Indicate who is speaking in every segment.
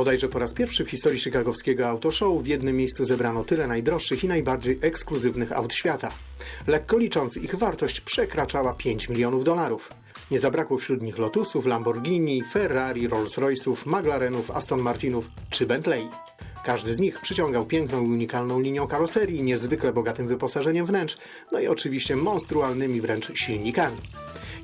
Speaker 1: Bodajże po raz pierwszy w historii chicagowskiego autoshow w jednym miejscu zebrano tyle najdroższych i najbardziej ekskluzywnych aut świata. Lekko licząc, ich wartość przekraczała 5 milionów dolarów. Nie zabrakło wśród nich Lotusów, Lamborghini, Ferrari, Rolls-Royce'ów, McLarenów, Aston Martinów czy Bentley. Każdy z nich przyciągał piękną i unikalną linią karoserii, niezwykle bogatym wyposażeniem wnętrz, no i oczywiście monstrualnymi wręcz silnikami.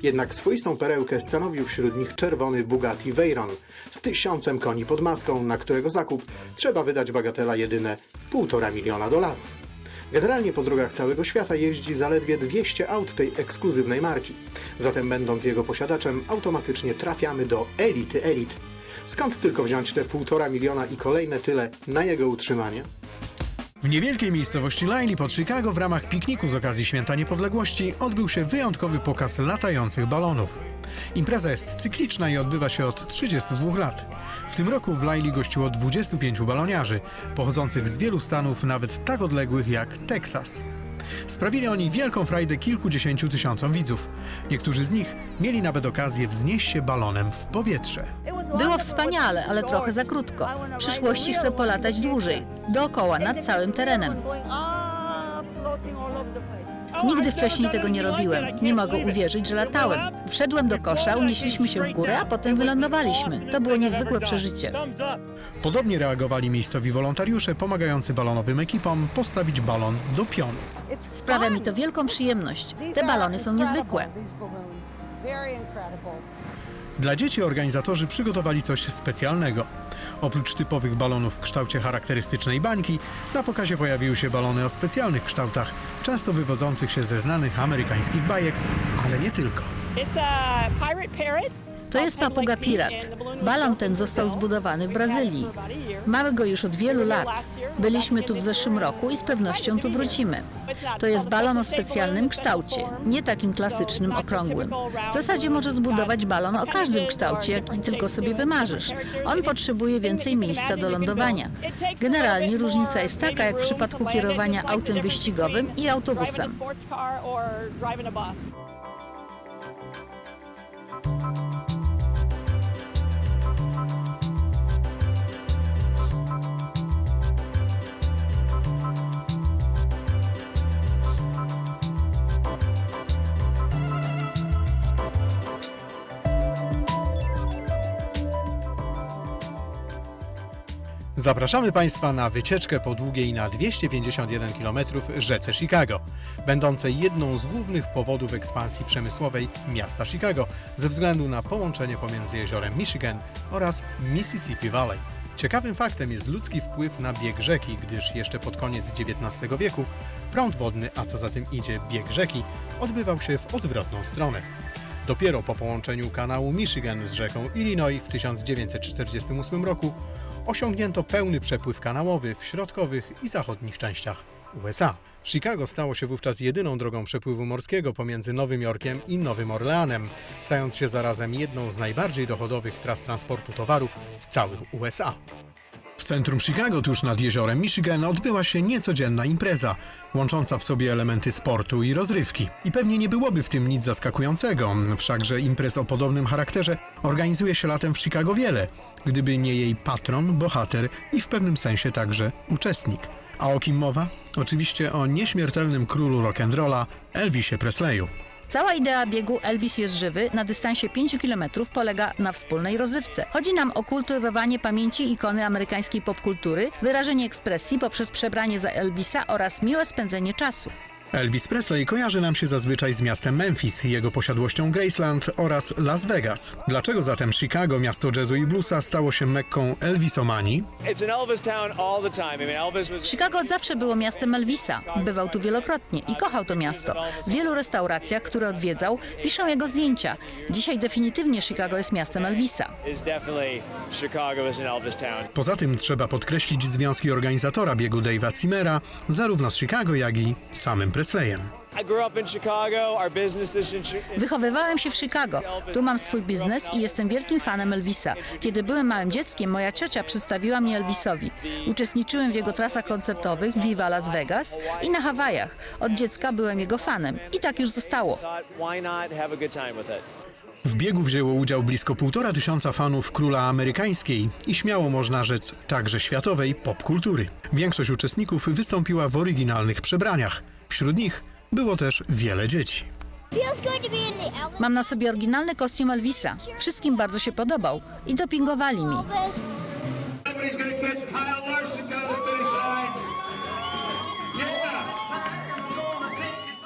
Speaker 1: Jednak swoistą perełkę stanowił wśród nich czerwony Bugatti Veyron z tysiącem koni pod maską, na którego zakup trzeba wydać bagatela jedyne 1,5 miliona dolarów. Generalnie po drogach całego świata jeździ zaledwie 200 aut tej ekskluzywnej marki. Zatem będąc jego posiadaczem, automatycznie trafiamy do elity elit. Skąd tylko wziąć te 1,5 miliona i kolejne tyle na jego utrzymanie?
Speaker 2: W niewielkiej miejscowości Laili pod Chicago w ramach pikniku z okazji Święta Niepodległości odbył się wyjątkowy pokaz latających balonów. Impreza jest cykliczna i odbywa się od 32 lat. W tym roku w Laili gościło 25 baloniarzy, pochodzących z wielu stanów, nawet tak odległych jak Teksas. Sprawili oni wielką frajdę kilkudziesięciu tysiącom widzów. Niektórzy z nich mieli nawet okazję wznieść się balonem w powietrze.
Speaker 3: Było wspaniale, ale trochę za krótko. W przyszłości chcę polatać dłużej, dookoła, nad całym terenem. Nigdy wcześniej tego nie robiłem. Nie mogę uwierzyć, że latałem. Wszedłem do kosza, unieśliśmy się w górę, a potem wylądowaliśmy. To było niezwykłe przeżycie.
Speaker 2: Podobnie reagowali miejscowi wolontariusze pomagający balonowym ekipom postawić balon do pionu.
Speaker 3: Sprawia mi to wielką przyjemność. Te balony są niezwykłe.
Speaker 2: Dla dzieci organizatorzy przygotowali coś specjalnego. Oprócz typowych balonów w kształcie charakterystycznej bańki, na pokazie pojawiły się balony o specjalnych kształtach, często wywodzących się ze znanych amerykańskich bajek, ale nie tylko.
Speaker 4: It's a pirate parrot.
Speaker 3: To jest papuga pirat. Balon ten został zbudowany w Brazylii. Mamy go już od wielu lat. Byliśmy tu w zeszłym roku i z pewnością tu wrócimy. To jest balon o specjalnym kształcie, nie takim klasycznym, okrągłym. W zasadzie możesz zbudować balon o każdym kształcie, jaki tylko sobie wymarzysz. On potrzebuje więcej miejsca do lądowania. Generalnie różnica jest taka, jak w przypadku kierowania autem wyścigowym i autobusem.
Speaker 2: Zapraszamy Państwa na wycieczkę po długiej na 251 km rzece Chicago, będącej jedną z głównych powodów ekspansji przemysłowej miasta Chicago ze względu na połączenie pomiędzy jeziorem Michigan oraz Mississippi Valley. Ciekawym faktem jest ludzki wpływ na bieg rzeki, gdyż jeszcze pod koniec XIX wieku prąd wodny, a co za tym idzie bieg rzeki, odbywał się w odwrotną stronę. Dopiero po połączeniu kanału Michigan z rzeką Illinois w 1948 roku osiągnięto pełny przepływ kanałowy w środkowych i zachodnich częściach USA. Chicago stało się wówczas jedyną drogą przepływu morskiego pomiędzy Nowym Jorkiem i Nowym Orleanem, stając się zarazem jedną z najbardziej dochodowych tras transportu towarów w całych USA. W centrum Chicago, tuż nad jeziorem Michigan, odbyła się niecodzienna impreza, łącząca w sobie elementy sportu i rozrywki. I pewnie nie byłoby w tym nic zaskakującego, wszakże imprez o podobnym charakterze organizuje się latem w Chicago wiele, gdyby nie jej patron, bohater i w pewnym sensie także uczestnik. A o kim mowa? Oczywiście o nieśmiertelnym królu rock'n'rolla Elvisie Presleyu.
Speaker 3: Cała idea biegu Elvis jest żywy na dystansie 5 km polega na wspólnej rozrywce. Chodzi nam o kultywowanie pamięci ikony amerykańskiej popkultury, wyrażenie ekspresji poprzez przebranie za Elvisa oraz miłe spędzenie czasu.
Speaker 2: Elvis Presley kojarzy nam się zazwyczaj z miastem Memphis, jego posiadłością Graceland oraz Las Vegas. Dlaczego zatem Chicago, miasto jazzu i bluesa, stało się mekką Elvisomanii?
Speaker 3: Chicago od zawsze było miastem Elvisa. Bywał tu wielokrotnie i kochał to miasto. W wielu restauracjach, które odwiedzał, wiszą jego zdjęcia. Dzisiaj definitywnie Chicago jest miastem Elvisa.
Speaker 2: Poza tym trzeba podkreślić związki organizatora biegu Dave'a Simera, zarówno z Chicago, jak i samym Presleyem.
Speaker 3: Wychowywałem się w Chicago. Tu mam swój biznes i jestem wielkim fanem Elvisa. Kiedy byłem małym dzieckiem, moja ciocia przedstawiła mnie Elvisowi. Uczestniczyłem w jego trasach koncertowych Viva Las Vegas i na Hawajach. Od dziecka byłem jego fanem i tak już zostało.
Speaker 2: W biegu wzięło udział blisko półtora tysiąca fanów króla amerykańskiej i śmiało można rzec także światowej popkultury. Większość uczestników wystąpiła w oryginalnych przebraniach. Wśród nich było też wiele dzieci.
Speaker 3: Mam na sobie oryginalny kostium Elvisa. Wszystkim bardzo się podobał i dopingowali mi.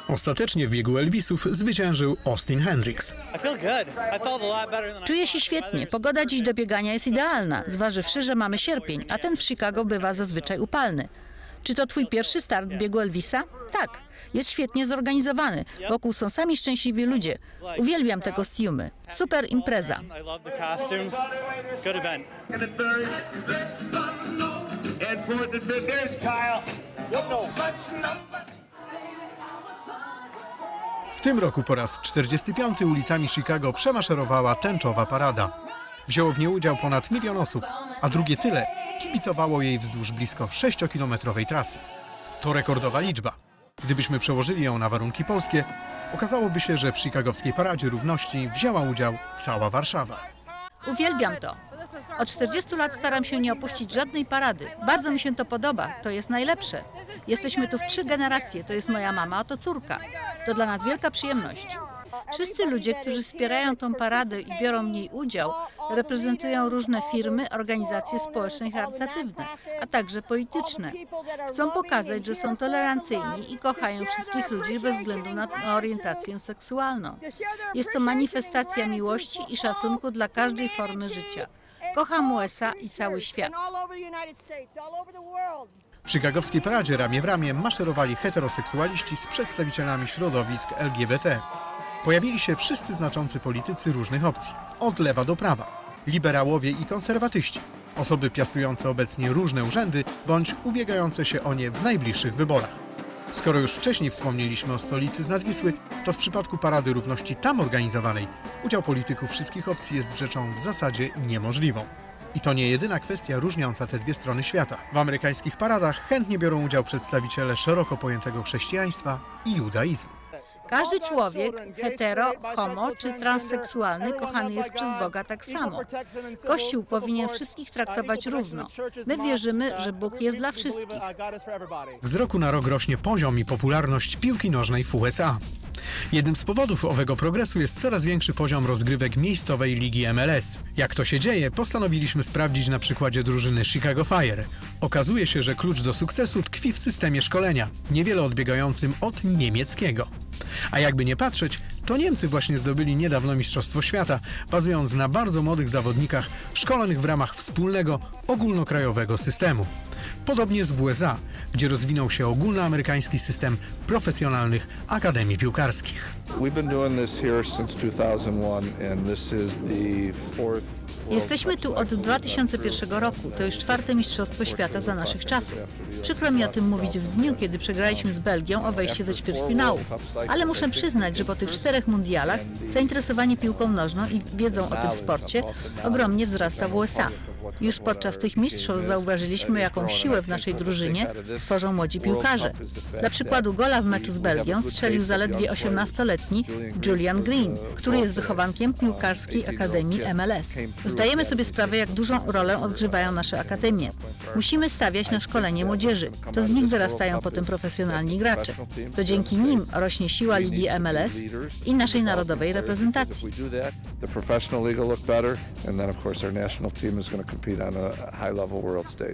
Speaker 2: Ostatecznie w biegu Elvisów zwyciężył Austin Hendricks.
Speaker 3: Czuję się świetnie. Pogoda dziś do biegania jest idealna, zważywszy, że mamy sierpień, a ten w Chicago bywa zazwyczaj upalny. Czy to twój pierwszy start w biegu Elvisa? Tak. Jest świetnie zorganizowany. Wokół są sami szczęśliwi ludzie. Uwielbiam te kostiumy. Super impreza.
Speaker 2: W tym roku po raz 45 ulicami Chicago przemaszerowała tęczowa parada. Wzięło w niej udział ponad milion osób, a drugie tyle kibicowało jej wzdłuż blisko 6-kilometrowej trasy. To rekordowa liczba. Gdybyśmy przełożyli ją na warunki polskie, okazałoby się, że w chicagowskiej paradzie równości wzięła udział cała Warszawa.
Speaker 3: Uwielbiam to. Od 40 lat staram się nie opuścić żadnej parady. Bardzo mi się to podoba. To jest najlepsze. Jesteśmy tu w trzy generacje. To jest moja mama, a to córka. To dla nas wielka przyjemność. Wszyscy ludzie, którzy wspierają tą paradę i biorą w niej udział, reprezentują różne firmy, organizacje społeczne i charytatywne, a także polityczne. Chcą pokazać, że są tolerancyjni i kochają wszystkich ludzi bez względu na orientację seksualną. Jest to manifestacja miłości i szacunku dla każdej formy życia. Kocham USA i cały świat.
Speaker 2: W chicagowskiej paradzie ramię w ramię maszerowali heteroseksualiści z przedstawicielami środowisk LGBT. Pojawili się wszyscy znaczący politycy różnych opcji, od lewa do prawa, liberałowie i konserwatyści, osoby piastujące obecnie różne urzędy bądź ubiegające się o nie w najbliższych wyborach. Skoro już wcześniej wspomnieliśmy o stolicy z Nadwisły, to w przypadku Parady Równości tam organizowanej udział polityków wszystkich opcji jest rzeczą w zasadzie niemożliwą. I to nie jedyna kwestia różniąca te dwie strony świata. W amerykańskich paradach chętnie biorą udział przedstawiciele szeroko pojętego chrześcijaństwa i judaizmu.
Speaker 3: Każdy człowiek, hetero, homo czy transseksualny, kochany jest przez Boga tak samo. Kościół powinien wszystkich traktować równo. My wierzymy, że Bóg jest dla wszystkich.
Speaker 2: Z roku na rok rośnie poziom i popularność piłki nożnej w USA. Jednym z powodów owego progresu jest coraz większy poziom rozgrywek miejscowej ligi MLS. Jak to się dzieje, postanowiliśmy sprawdzić na przykładzie drużyny Chicago Fire. Okazuje się, że klucz do sukcesu tkwi w systemie szkolenia, niewiele odbiegającym od niemieckiego. A jakby nie patrzeć, to Niemcy właśnie zdobyli niedawno Mistrzostwo Świata, bazując na bardzo młodych zawodnikach szkolonych w ramach wspólnego, ogólnokrajowego systemu. Podobnie z w USA, gdzie rozwinął się ogólnoamerykański system profesjonalnych akademii piłkarskich.
Speaker 5: We've been doing this here since 2001, and this is the fourth.
Speaker 3: Jesteśmy tu od
Speaker 5: cycle.
Speaker 3: 2001 roku. To już czwarte Mistrzostwo Świata za naszych czasów. Przykro mi o tym mówić w dniu, kiedy przegraliśmy z Belgią o wejście do ćwierćfinałów. Ale muszę przyznać, że po tych czterech mundialach zainteresowanie piłką nożną i wiedzą o tym sporcie ogromnie wzrasta w USA. Już podczas tych mistrzostw zauważyliśmy, jaką siłę w naszej drużynie tworzą młodzi piłkarze. Dla przykładu gola w meczu z Belgią strzelił zaledwie 18-letni Julian Green, który jest wychowankiem piłkarskiej Akademii MLS. Zdajemy sobie sprawę, jak dużą rolę odgrywają nasze akademie. Musimy stawiać na szkolenie młodzieży. To z nich wyrastają potem profesjonalni gracze. To dzięki nim rośnie siła Ligi MLS i naszej narodowej reprezentacji.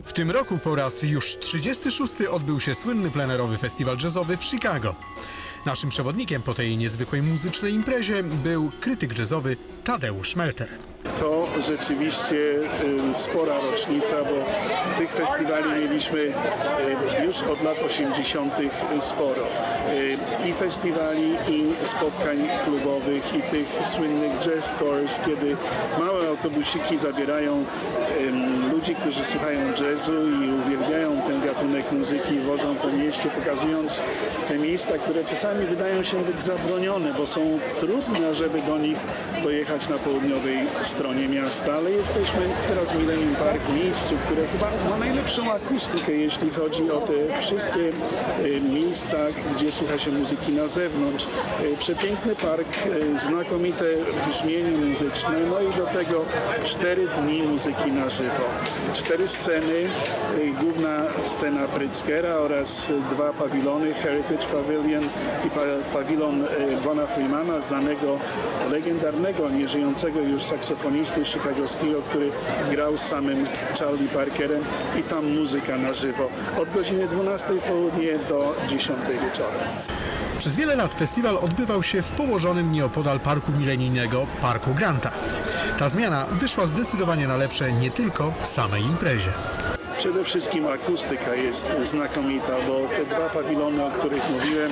Speaker 2: W tym roku po raz już 36 odbył się słynny plenerowy festiwal jazzowy w Chicago. Naszym przewodnikiem po tej niezwykłej muzycznej imprezie był krytyk jazzowy Tadeusz Melter.
Speaker 6: To rzeczywiście spora rocznica, bo tych festiwali mieliśmy już od lat 80. sporo. I festiwali, i spotkań klubowych, i tych słynnych jazz tours, kiedy małe autobusiki zabierają ludzi, którzy słuchają jazzu i uwielbiają ten gatunek muzyki wożą po mieście, pokazując te miejsca, które czasami wydają się być zabronione, bo są trudne, żeby do nich dojechać na południowej stronie miasta, ale jesteśmy teraz w Millennium Park, miejscu, które chyba ma najlepszą akustykę, jeśli chodzi o te wszystkie y, miejsca, gdzie słucha się muzyki na zewnątrz. Y, Przepiękny park, y, znakomite brzmienie muzyczne, no i do tego cztery dni muzyki na żywo. Cztery sceny, główna scena Pritzkera oraz dwa pawilony, Heritage Pavilion i pa, pawilon Bona Freemana, znanego, legendarnego, nieżyjącego już saksofonisty chicagowskiego, który grał z samym Charlie Parkerem i tam muzyka na żywo od godziny 12 w południe do 10 wieczorem.
Speaker 2: Przez wiele lat festiwal odbywał się w położonym nieopodal Parku Milenijnego Parku Granta. Ta zmiana wyszła zdecydowanie na lepsze nie tylko w samej imprezie.
Speaker 6: Przede wszystkim akustyka jest znakomita, bo te dwa pawilony, o których mówiłem,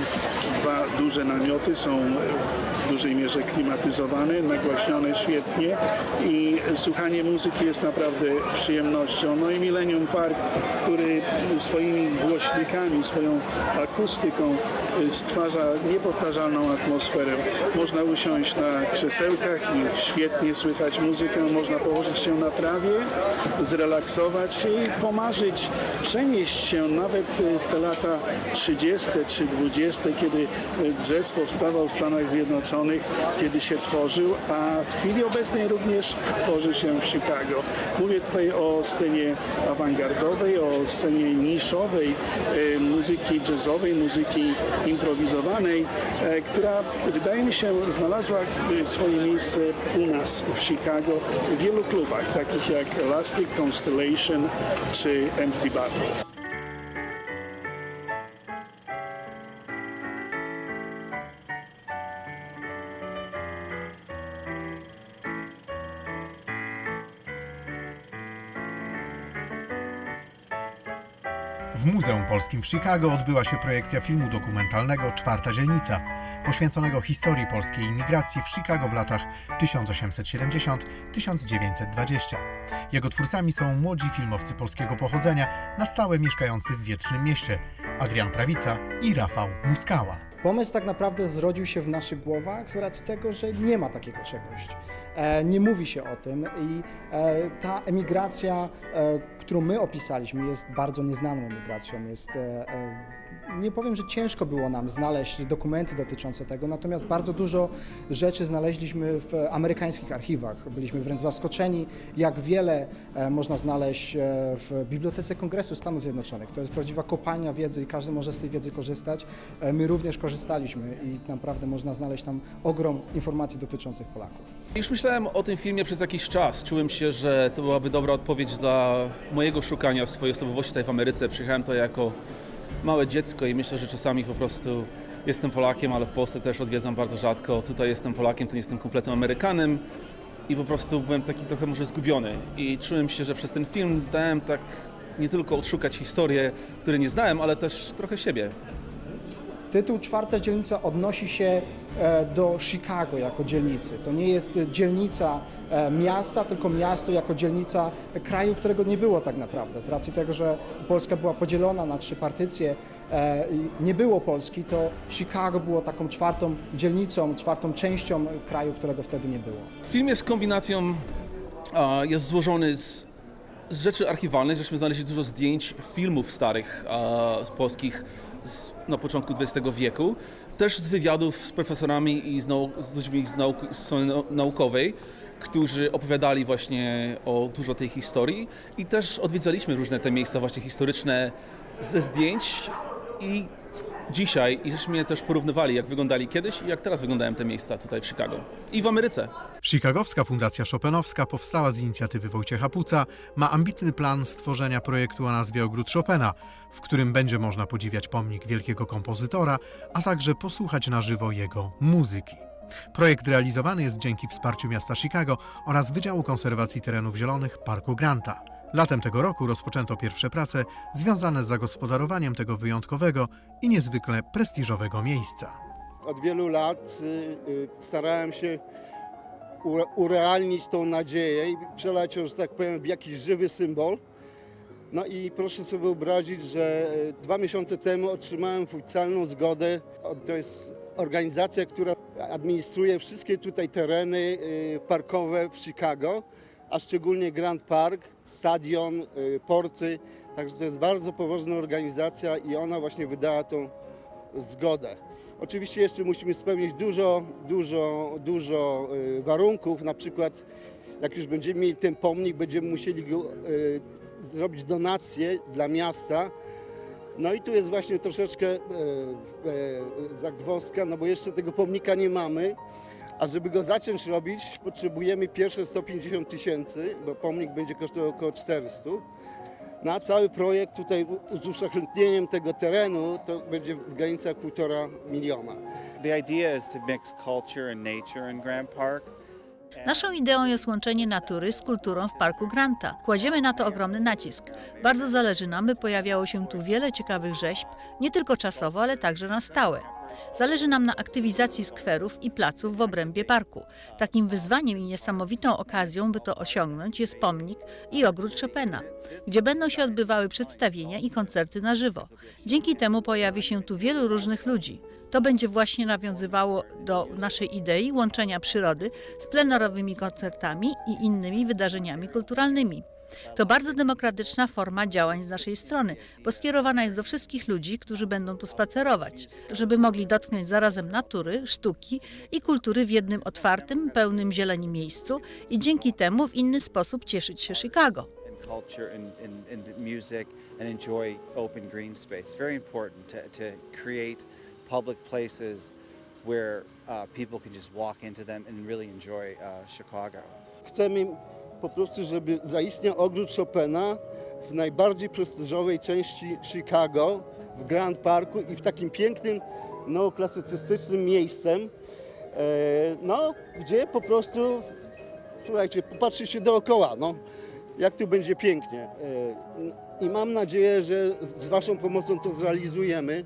Speaker 6: dwa duże namioty są w dużej mierze klimatyzowane, nagłaśnione świetnie i słuchanie muzyki jest naprawdę przyjemnością. No i Millennium Park, który swoimi głośnikami, swoją akustyką stwarza niepowtarzalną atmosferę. Można usiąść na krzesełkach i świetnie słychać muzykę, można położyć się na trawie, zrelaksować się i pomarzyć, przenieść się nawet w te lata 30. czy 20., kiedy jazz powstawał w Stanach Zjednoczonych, kiedy się tworzył, a w chwili obecnej również tworzy się w Chicago. Mówię tutaj o scenie awangardowej, o scenie niszowej e, muzyki jazzowej, muzyki improwizowanej, e, która wydaje mi się znalazła e, swoje miejsce u nas w Chicago w wielu klubach, takich jak Elastic Constellation czy Empty Battle.
Speaker 2: Polskim w Chicago odbyła się projekcja filmu dokumentalnego Czwarta Dzielnica, poświęconego historii polskiej imigracji w Chicago w latach 1870-1920. Jego twórcami są młodzi filmowcy polskiego pochodzenia, na stałe mieszkający w Wietrznym Mieście, Adrian Prawica i Rafał Muskała.
Speaker 7: Pomysł tak naprawdę zrodził się w naszych głowach z racji tego, że nie ma takiego czegoś. E, nie mówi się o tym i e, ta emigracja, e, którą my opisaliśmy, jest bardzo nieznaną emigracją. Jest, e, e, nie powiem, że ciężko było nam znaleźć dokumenty dotyczące tego, natomiast bardzo dużo rzeczy znaleźliśmy w amerykańskich archiwach. Byliśmy wręcz zaskoczeni, jak wiele e, można znaleźć w Bibliotece Kongresu Stanów Zjednoczonych. To jest prawdziwa kopalnia wiedzy i każdy może z tej wiedzy korzystać. My również korzystaliśmy i naprawdę można znaleźć tam ogrom informacji dotyczących Polaków.
Speaker 8: Już myślałem o tym filmie przez jakiś czas. Czułem się, że to byłaby dobra odpowiedź dla mojego szukania swojej osobowości tutaj w Ameryce. Przyjechałem to jako małe dziecko i myślę, że czasami po prostu jestem Polakiem, ale w Polsce też odwiedzam bardzo rzadko. Tutaj jestem Polakiem, to nie jestem kompletnym Amerykanem i po prostu byłem taki trochę może zgubiony. I czułem się, że przez ten film dałem tak nie tylko odszukać historię, której nie znałem, ale też trochę siebie.
Speaker 7: Tytuł Czwarta Dzielnica odnosi się e, do Chicago jako dzielnicy. To nie jest dzielnica e, miasta, tylko miasto jako dzielnica kraju, którego nie było tak naprawdę. Z racji tego, że Polska była podzielona na trzy partycje e, nie było Polski, to Chicago było taką czwartą dzielnicą, czwartą częścią kraju, którego wtedy nie było.
Speaker 8: Film jest kombinacją, jest złożony z, z rzeczy archiwalnych, żeśmy znaleźli dużo zdjęć filmów starych z polskich z, na początku XX wieku, też z wywiadów z profesorami i z, nau, z ludźmi z, nauk, z naukowej, którzy opowiadali właśnie o dużo tej historii i też odwiedzaliśmy różne te miejsca właśnie historyczne ze zdjęć i dzisiaj i żeśmy też porównywali, jak wyglądali kiedyś i jak teraz wyglądają te miejsca tutaj w Chicago i w Ameryce.
Speaker 2: Chicagowska Fundacja Chopinowska powstała z inicjatywy Wojciecha Puca, ma ambitny plan stworzenia projektu o nazwie Ogród Chopina, w którym będzie można podziwiać pomnik wielkiego kompozytora, a także posłuchać na żywo jego muzyki. Projekt realizowany jest dzięki wsparciu miasta Chicago oraz Wydziału Konserwacji Terenów Zielonych Parku Granta. Latem tego roku rozpoczęto pierwsze prace związane z zagospodarowaniem tego wyjątkowego i niezwykle prestiżowego miejsca.
Speaker 9: Od wielu lat y, y, starałem się ure- urealnić tą nadzieję i przelać ją, że tak powiem, w jakiś żywy symbol. No i proszę sobie wyobrazić, że y, dwa miesiące temu otrzymałem oficjalną zgodę. To jest organizacja, która administruje wszystkie tutaj tereny parkowe w Chicago, a szczególnie Grand Park, stadion, y, porty. Także to jest bardzo poważna organizacja i ona właśnie wydała tą zgodę. Oczywiście jeszcze musimy spełnić dużo, dużo, dużo y, warunków, na przykład jak już będziemy mieli ten pomnik, będziemy musieli go, y, zrobić donację dla miasta. No i tu jest właśnie troszeczkę e, zagwozdka, no bo jeszcze tego pomnika nie mamy, a żeby go zacząć robić, potrzebujemy pierwsze 150 tysięcy, bo pomnik będzie kosztował około 400. Na cały projekt tutaj z uszlachetnieniem tego terenu to będzie w granicach 1,5 miliona.
Speaker 10: The idea is to mix culture and nature in Grant Park.
Speaker 3: Naszą ideą jest łączenie natury z kulturą w Parku Granta. Kładziemy na to ogromny nacisk. Bardzo zależy nam, by pojawiało się tu wiele ciekawych rzeźb, nie tylko czasowo, ale także na stałe. Zależy nam na aktywizacji skwerów i placów w obrębie parku. Takim wyzwaniem i niesamowitą okazją, by to osiągnąć, jest pomnik i ogród Chopina, gdzie będą się odbywały przedstawienia i koncerty na żywo. Dzięki temu pojawi się tu wielu różnych ludzi. To będzie właśnie nawiązywało do naszej idei łączenia przyrody z plenerowymi koncertami i innymi wydarzeniami kulturalnymi. To bardzo demokratyczna forma działań z naszej strony, bo skierowana jest do wszystkich ludzi, którzy będą tu spacerować, żeby mogli dotknąć zarazem natury, sztuki i kultury w jednym otwartym, pełnym zieleni miejscu i dzięki temu w inny sposób cieszyć się Chicago.
Speaker 10: culture and, and, and music and enjoy open green space. Very important to, to create public places where uh, people can just walk into them and really enjoy uh, Chicago.
Speaker 9: Chcemy po prostu, żeby zaistniał ogród Chopina w najbardziej prestiżowej części Chicago, w Grand Parku i w takim pięknym, neoklasycystycznym miejscem, e, no, gdzie po prostu, słuchajcie, popatrzcie się dookoła, no, jak tu będzie pięknie. E, I mam nadzieję, że z Waszą pomocą to zrealizujemy.